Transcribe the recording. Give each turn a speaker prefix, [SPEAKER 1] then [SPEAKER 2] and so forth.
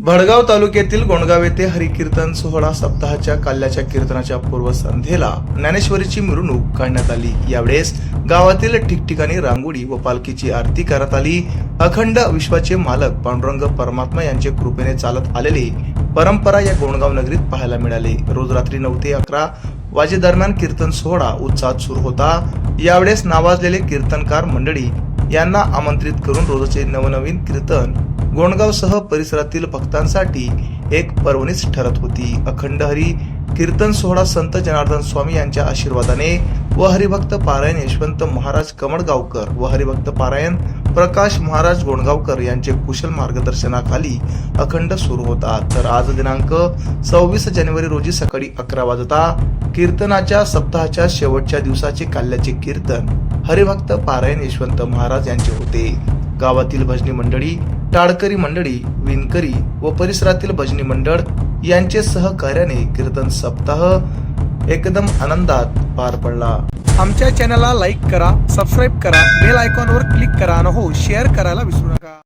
[SPEAKER 1] भडगाव तालुक्यातील गोंडगाव येथे हरिकीर्तन सोहळा सप्ताहाच्या काल्याच्या कीर्तनाच्या पूर्वसंध्येला ज्ञानेश्वरीची मिरवणूक काढण्यात आली. यावेळेस गावातील ठिकठिकाणी रांगोळी व पालखीची आरती करण्यात आली. अखंड विश्वाचे मालक पांडुरंग परमात्मा यांचे कृपेने चालत आलेले परंपरा या गोंडगाव नगरीत पाहायला मिळाले. रोज रात्री नऊ ते अकरा वाजेदरम्यान कीर्तन सोहळा उत्साहात सुरू होता. यावेळेस नावाजलेले कीर्तनकार मंडळी यांना आमंत्रित करून रोजचे नवनवीन कीर्तन गोंडगावसह परिसरातील भक्तांसाठी एक पर्वणीच ठरत होती. अखंड हरी कीर्तन सोहळा संत जनार्दन स्वामी यांच्या आशीर्वादाने व हरिभक्त पारायण यशवंत महाराज कमळगावकर व हरिभक्त पारायण प्रकाश महाराज गोंडगावकर यांचे कुशल मार्गदर्शनाखाली अखंड सुरू होता तर आज दिनांक सव्वीस जानेवारी रोजी सकाळी अकरा वाजता कीर्तनाच्या सप्ताहाच्या शेवटच्या दिवसाचे काल्याचे कीर्तन हरिभक्त पारायण यशवंत महाराज यांचे होते. गावातील भजनी मंडळी टाळकरी मंडळी विणकरी व परिसरातील भजनी मंडळ यांचे सहकार्याने कीर्तन सप्ताह एकदम आनंदात पार पडला.
[SPEAKER 2] आमच्या चॅनलला लाईक करा सबस्क्राईब करा बेल आयकॉनवर क्लिक करा आणि हो शेअर करायला विसरू नका.